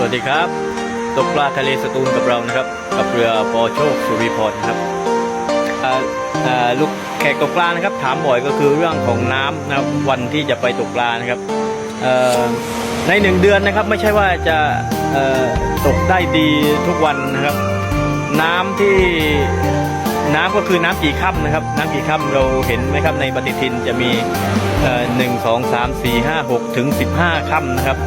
สวัสดีครับ ตกปลาทะเลสตูลกับเรานะครับ กับเรือปอโชคสุริพรนะครับลูกแขกตกปลานะครับ ถามบ่อยก็คือเรื่องของน้ำนะครับวันที่จะไปตกปลานะครับในหนึ่งเดือนนะครับไม่ใช่ว่าจะตกได้ดีทุกวันนะครับ น้ำที่น้ำก็คือน้ำกี่ค่ำนะครับ น้ำกี่ค่ำเราเห็นไหมครับในปฏิทินจะมีหนึ่งสองสามสี่ห้าหกถึงสิบห้าค่ำนะครับ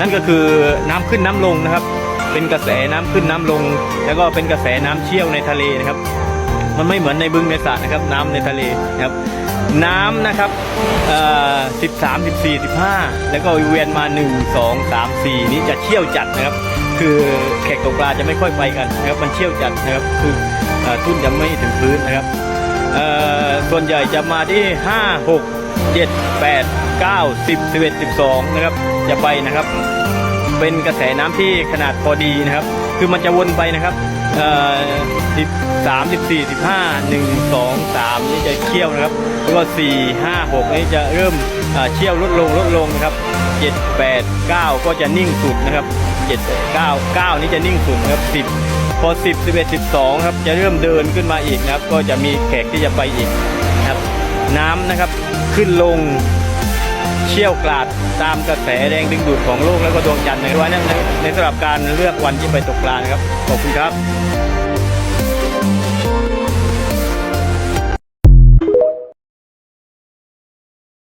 นั่นก็คือน้ำขึ้นน้ำลงนะครับ เป็นกระแสน้ำขึ้นน้ำลง แล้วก็เป็นกระแสน้ำเชี่ยวในทะเลนะครับ มันไม่เหมือนในบึงในสระนะครับ น้ำในทะเลนะครับ น้ำนะครับสิบสามสิบสี่สิบห้าแล้วก็เวียนมาหนึ่งสองสามสี่นี้จะเชี่ยวจัดนะครับ คือแขกตกปลาจะไม่ค่อยไปกันนะครับ มันเชี่ยวจัดนะครับ คืออทุ่นจะไม่ถึงพื้นนะครับส่วนใหญ่จะมาที่5 6 7 8 9 10 11 12 นะครับจะไปนะครับ เป็นกระแสน้ำที่ขนาดพอดีนะครับ คือมันจะวนไปนะครับเอ่อ13 14 15 1 2 3นี่จะเชี่ยวนะครับ แล้วก็4 5 6นี่จะเริ่มเชี่ยวลดลงลดลงนะครับ7 8 9ก็จะนิ่งสุดนะครับ7 9 9นี่จะนิ่งสุดนะครับ10พอ10 11 12ครับจะเริ่มเดินขึ้นมาอีกนะครับ ก็จะมีแขกที่จะไปอีกนะครับ น้ำนะครับ ขึ้นลงเชี่ยวกราดตามกระแสแรงดึงดูดของโลกแล้วก็ดวงจันทร์ในวันนั้นในในสำหรับการเลือกวันที่ไปตกปลานะครับขอบคุณครับ